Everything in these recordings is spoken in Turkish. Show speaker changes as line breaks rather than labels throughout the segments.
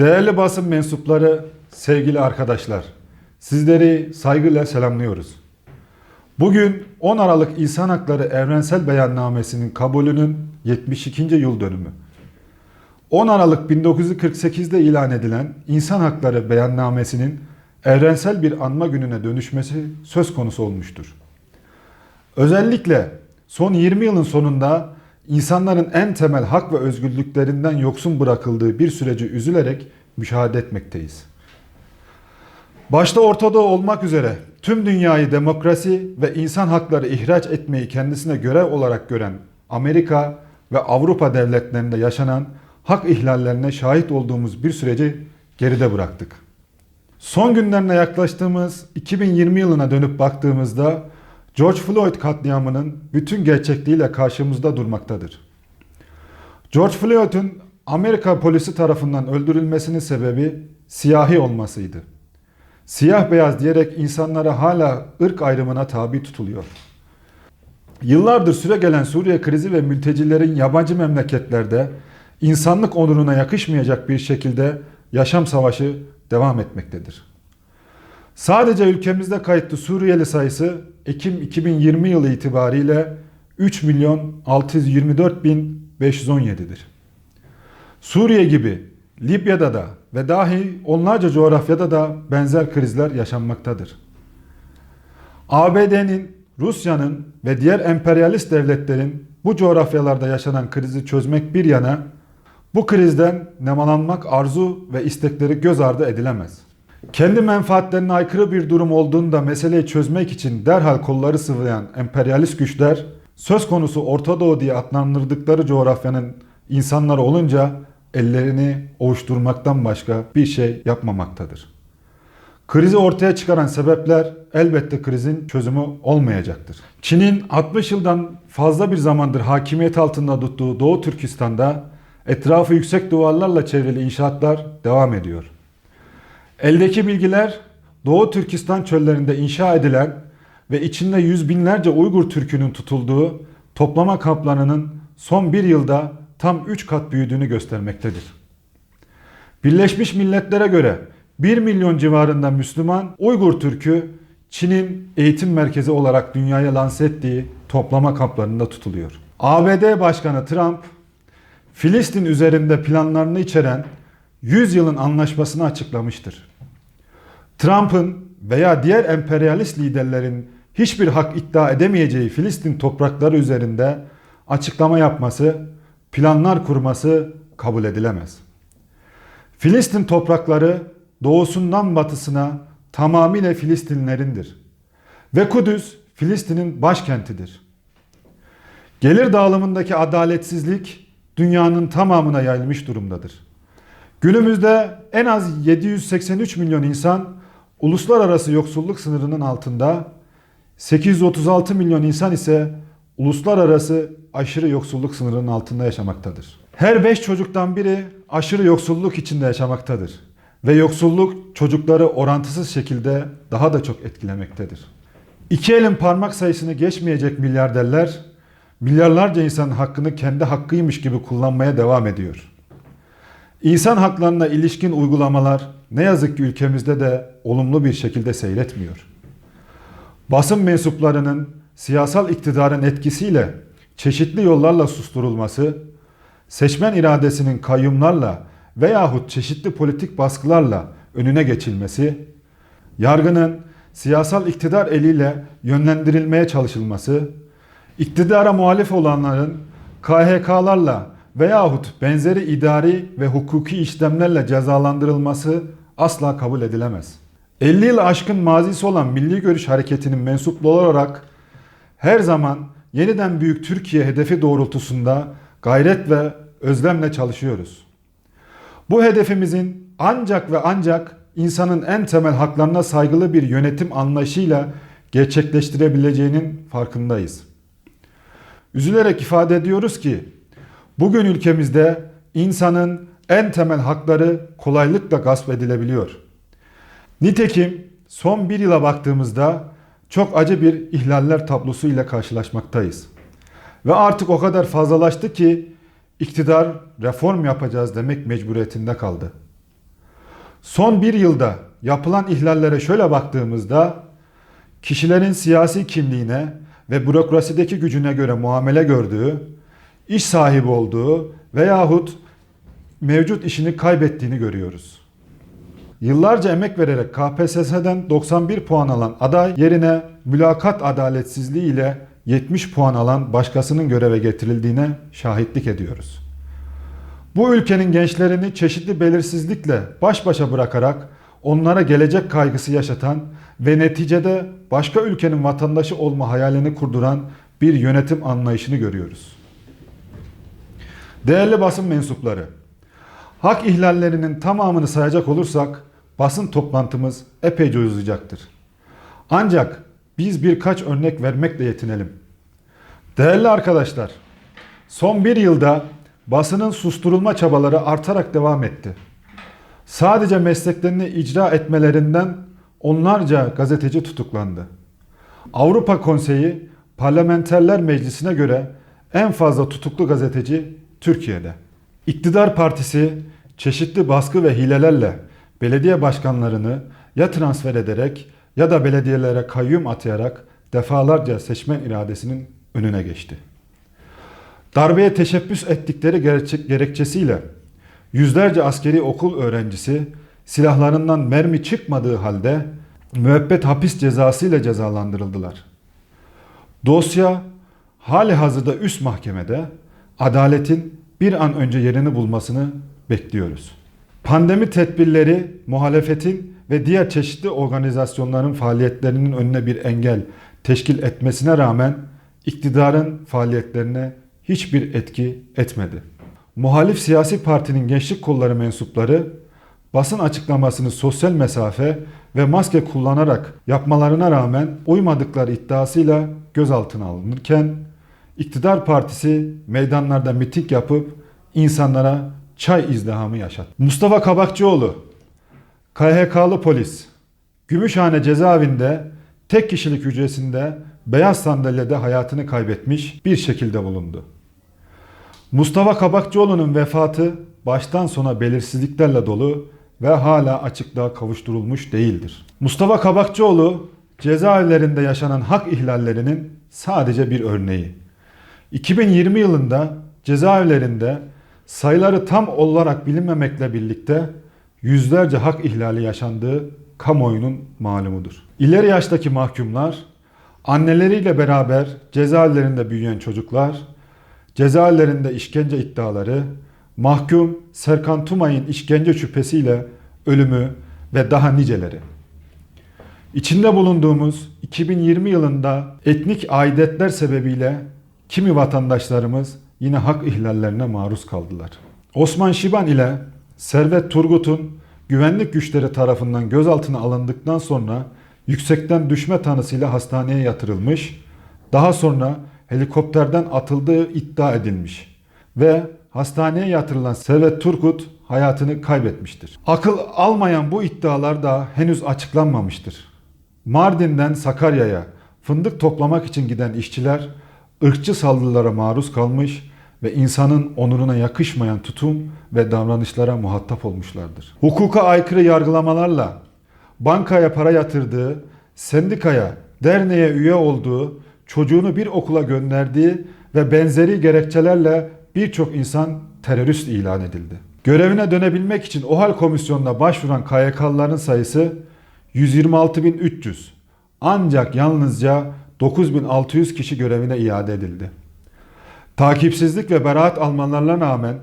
Değerli basın mensupları, sevgili arkadaşlar, sizleri saygıyla selamlıyoruz. Bugün 10 Aralık İnsan Hakları Evrensel Beyannamesi'nin kabulünün 72. yıl dönümü. 10 Aralık 1948'de ilan edilen İnsan Hakları Beyannamesi'nin evrensel bir anma gününe dönüşmesi söz konusu olmuştur. Özellikle son 20 yılın sonunda insanların en temel hak ve özgürlüklerinden yoksun bırakıldığı bir süreci üzülerek müşahede etmekteyiz. Başta Orta Doğu olmak üzere tüm dünyayı demokrasi ve insan hakları ihraç etmeyi kendisine görev olarak gören Amerika ve Avrupa devletlerinde yaşanan hak ihlallerine şahit olduğumuz bir süreci geride bıraktık. Son günlerine yaklaştığımız 2020 yılına dönüp baktığımızda George Floyd katliamının bütün gerçekliğiyle karşımızda durmaktadır. George Floyd'un Amerika polisi tarafından öldürülmesinin sebebi siyahi olmasıydı. Siyah beyaz diyerek insanlara hala ırk ayrımına tabi tutuluyor. Yıllardır süre gelen Suriye krizi ve mültecilerin yabancı memleketlerde insanlık onuruna yakışmayacak bir şekilde yaşam savaşı devam etmektedir. Sadece ülkemizde kayıtlı Suriyeli sayısı Ekim 2020 yılı itibariyle 3 milyon 624 bin 517'dir. Suriye gibi Libya'da da ve dahi onlarca coğrafyada da benzer krizler yaşanmaktadır. ABD'nin, Rusya'nın ve diğer emperyalist devletlerin bu coğrafyalarda yaşanan krizi çözmek bir yana bu krizden nemalanmak arzu ve istekleri göz ardı edilemez. Kendi menfaatlerine aykırı bir durum olduğunda meseleyi çözmek için derhal kolları sıvayan emperyalist güçler söz konusu Orta Doğu diye adlandırdıkları coğrafyanın insanları olunca ellerini ovuşturmaktan başka bir şey yapmamaktadır. Krizi ortaya çıkaran sebepler elbette krizin çözümü olmayacaktır. Çin'in 60 yıldan fazla bir zamandır hakimiyet altında tuttuğu Doğu Türkistan'da etrafı yüksek duvarlarla çevrili inşaatlar devam ediyor. Eldeki bilgiler Doğu Türkistan çöllerinde inşa edilen ve içinde yüz binlerce Uygur Türk'ünün tutulduğu toplama kamplarının son bir yılda tam 3 kat büyüdüğünü göstermektedir. Birleşmiş Milletler'e göre 1 milyon civarında Müslüman Uygur Türk'ü Çin'in eğitim merkezi olarak dünyaya lanse ettiği toplama kamplarında tutuluyor. ABD Başkanı Trump, Filistin üzerinde planlarını içeren 100 yılın anlaşmasını açıklamıştır. Trump'ın veya diğer emperyalist liderlerin hiçbir hak iddia edemeyeceği Filistin toprakları üzerinde açıklama yapması, planlar kurması kabul edilemez. Filistin toprakları doğusundan batısına tamamıyla Filistinlerindir. Ve Kudüs Filistin'in başkentidir. Gelir dağılımındaki adaletsizlik dünyanın tamamına yayılmış durumdadır. Günümüzde en az 783 milyon insan uluslararası yoksulluk sınırının altında, 836 milyon insan ise uluslararası aşırı yoksulluk sınırının altında yaşamaktadır. Her 5 çocuktan biri aşırı yoksulluk içinde yaşamaktadır. Ve yoksulluk çocukları orantısız şekilde daha da çok etkilemektedir. İki elin parmak sayısını geçmeyecek milyarderler, milyarlarca insanın hakkını kendi hakkıymış gibi kullanmaya devam ediyor. İnsan haklarına ilişkin uygulamalar ne yazık ki ülkemizde de olumlu bir şekilde seyretmiyor. Basın mensuplarının siyasal iktidarın etkisiyle çeşitli yollarla susturulması, seçmen iradesinin kayyumlarla veyahut çeşitli politik baskılarla önüne geçilmesi, yargının siyasal iktidar eliyle yönlendirilmeye çalışılması, iktidara muhalif olanların KHK'larla veyahut benzeri idari ve hukuki işlemlerle cezalandırılması asla kabul edilemez. 50 yıl aşkın mazisi olan Milli Görüş Hareketi'nin mensupları olarak her zaman yeniden büyük Türkiye hedefi doğrultusunda gayret ve özlemle çalışıyoruz. Bu hedefimizin ancak ve ancak insanın en temel haklarına saygılı bir yönetim anlayışıyla gerçekleştirebileceğinin farkındayız. Üzülerek ifade ediyoruz ki bugün ülkemizde insanın en temel hakları kolaylıkla gasp edilebiliyor. Nitekim son bir yıla baktığımızda çok acı bir ihlaller tablosu ile karşılaşmaktayız. Ve artık o kadar fazlalaştı ki iktidar reform yapacağız demek mecburiyetinde kaldı. Son bir yılda yapılan ihlallere şöyle baktığımızda kişilerin siyasi kimliğine ve bürokrasideki gücüne göre muamele gördüğü, iş sahibi olduğu veyahut mevcut işini kaybettiğini görüyoruz. Yıllarca emek vererek KPSS'den 91 puan alan aday yerine mülakat adaletsizliği ile 70 puan alan başkasının göreve getirildiğine şahitlik ediyoruz. Bu ülkenin gençlerini çeşitli belirsizlikle baş başa bırakarak onlara gelecek kaygısı yaşatan ve neticede başka ülkenin vatandaşı olma hayalini kurduran bir yönetim anlayışını görüyoruz. Değerli basın mensupları, hak ihlallerinin tamamını sayacak olursak basın toplantımız epeyce uzayacaktır. Ancak biz birkaç örnek vermekle yetinelim. Değerli arkadaşlar, son bir yılda basının susturulma çabaları artarak devam etti. Sadece mesleklerini icra etmelerinden onlarca gazeteci tutuklandı. Avrupa Konseyi Parlamenterler Meclisi'ne göre en fazla tutuklu gazeteci Türkiye'de. İktidar Partisi çeşitli baskı ve hilelerle belediye başkanlarını ya transfer ederek ya da belediyelere kayyum atayarak defalarca seçmen iradesinin önüne geçti. Darbeye teşebbüs ettikleri gerekçesiyle yüzlerce askeri okul öğrencisi silahlarından mermi çıkmadığı halde müebbet hapis cezası ile cezalandırıldılar. Dosya hali hazırda üst mahkemede adaletin bir an önce yerini bulmasını bekliyoruz. Pandemi tedbirleri muhalefetin ve diğer çeşitli organizasyonların faaliyetlerinin önüne bir engel teşkil etmesine rağmen iktidarın faaliyetlerine hiçbir etki etmedi. Muhalif siyasi partinin gençlik kolları mensupları basın açıklamasını sosyal mesafe ve maske kullanarak yapmalarına rağmen uymadıkları iddiasıyla gözaltına alınırken iktidar partisi meydanlarda miting yapıp insanlara çay izdihamı yaşattı. Mustafa Kabakçıoğlu, KHK'lı polis, Gümüşhane cezaevinde tek kişilik hücresinde beyaz sandalyede hayatını kaybetmiş bir şekilde bulundu. Mustafa Kabakçıoğlu'nun vefatı baştan sona belirsizliklerle dolu ve hala açıklığa kavuşturulmuş değildir. Mustafa Kabakçıoğlu cezaevlerinde yaşanan hak ihlallerinin sadece bir örneği. 2020 yılında cezaevlerinde sayıları tam olarak bilinmemekle birlikte yüzlerce hak ihlali yaşandığı kamuoyunun malumudur. İleri yaştaki mahkumlar, anneleriyle beraber cezaevlerinde büyüyen çocuklar, cezaevlerinde işkence iddiaları, mahkum Serkan Tumay'ın işkence şüphesiyle ölümü ve daha niceleri. İçinde bulunduğumuz 2020 yılında etnik aidetler sebebiyle kimi vatandaşlarımız yine hak ihlallerine maruz kaldılar. Osman Şiban ile Servet Turgut'un güvenlik güçleri tarafından gözaltına alındıktan sonra yüksekten düşme tanısıyla hastaneye yatırılmış, daha sonra helikopterden atıldığı iddia edilmiş ve hastaneye yatırılan Servet Turgut hayatını kaybetmiştir. Akıl almayan bu iddialar da henüz açıklanmamıştır. Mardin'den Sakarya'ya fındık toplamak için giden işçiler ırkçı saldırılara maruz kalmış ve insanın onuruna yakışmayan tutum ve davranışlara muhatap olmuşlardır. Hukuka aykırı yargılamalarla bankaya para yatırdığı, sendikaya, derneğe üye olduğu, çocuğunu bir okula gönderdiği ve benzeri gerekçelerle birçok insan terörist ilan edildi. Görevine dönebilmek için OHAL komisyonuna başvuran KYK'lıların sayısı 126.300. Ancak yalnızca 9600 kişi görevine iade edildi. Takipsizlik ve beraat almalarına rağmen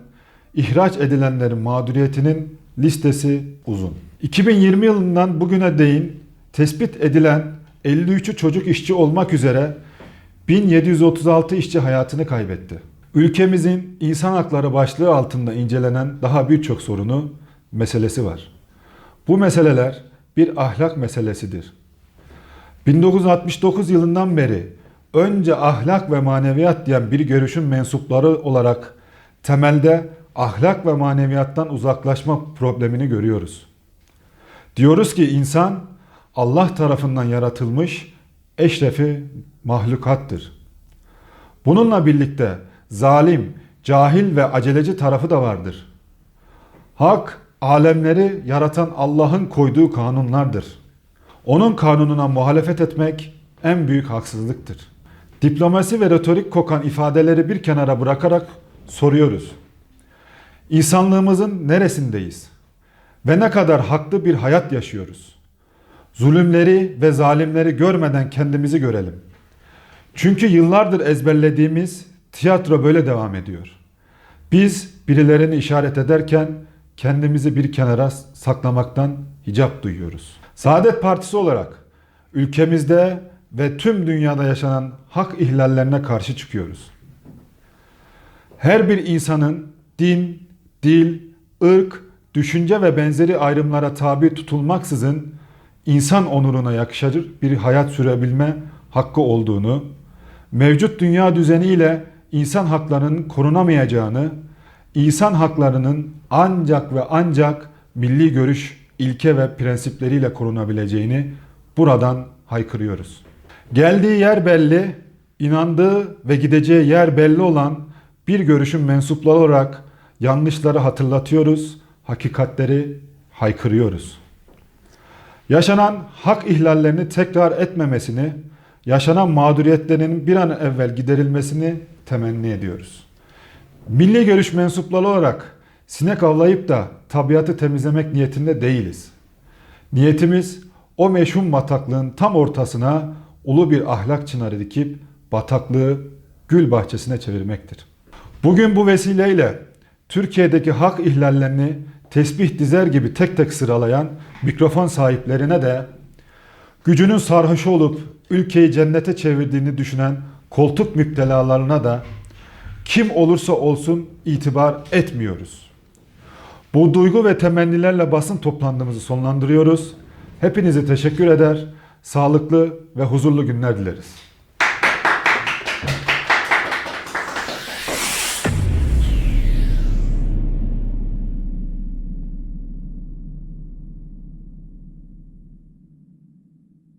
ihraç edilenlerin mağduriyetinin listesi uzun. 2020 yılından bugüne değin tespit edilen 53'ü çocuk işçi olmak üzere 1736 işçi hayatını kaybetti. Ülkemizin insan hakları başlığı altında incelenen daha birçok sorunu, meselesi var. Bu meseleler bir ahlak meselesidir. 1969 yılından beri önce ahlak ve maneviyat diyen bir görüşün mensupları olarak temelde ahlak ve maneviyattan uzaklaşma problemini görüyoruz. Diyoruz ki insan Allah tarafından yaratılmış eşrefi mahlukattır. Bununla birlikte zalim, cahil ve aceleci tarafı da vardır. Hak alemleri yaratan Allah'ın koyduğu kanunlardır. Onun kanununa muhalefet etmek en büyük haksızlıktır. Diplomasi ve retorik kokan ifadeleri bir kenara bırakarak soruyoruz. İnsanlığımızın neresindeyiz? Ve ne kadar haklı bir hayat yaşıyoruz? Zulümleri ve zalimleri görmeden kendimizi görelim. Çünkü yıllardır ezberlediğimiz tiyatro böyle devam ediyor. Biz birilerini işaret ederken kendimizi bir kenara saklamaktan hicap duyuyoruz. Saadet Partisi olarak ülkemizde ve tüm dünyada yaşanan hak ihlallerine karşı çıkıyoruz. Her bir insanın din, dil, ırk, düşünce ve benzeri ayrımlara tabi tutulmaksızın insan onuruna yakışır bir hayat sürebilme hakkı olduğunu, mevcut dünya düzeniyle insan haklarının korunamayacağını, insan haklarının ancak ve ancak milli görüş, ilke ve prensipleriyle korunabileceğini buradan haykırıyoruz. Geldiği yer belli, inandığı ve gideceği yer belli olan bir görüşün mensupları olarak yanlışları hatırlatıyoruz, hakikatleri haykırıyoruz. Yaşanan hak ihlallerini tekrar etmemesini, yaşanan mağduriyetlerinin bir an evvel giderilmesini temenni ediyoruz. Milli görüş mensupları olarak sinek avlayıp da tabiatı temizlemek niyetinde değiliz. Niyetimiz o meşhum bataklığın tam ortasına ulu bir ahlak çınarı dikip bataklığı gül bahçesine çevirmektir. Bugün bu vesileyle Türkiye'deki hak ihlallerini tesbih dizer gibi tek tek sıralayan mikrofon sahiplerine de gücünün sarhoşu olup ülkeyi cennete çevirdiğini düşünen koltuk müptelalarına da kim olursa olsun itibar etmiyoruz. Bu duygu ve temennilerle basın toplantımızı sonlandırıyoruz. Hepinize teşekkür eder, sağlıklı ve huzurlu günler dileriz.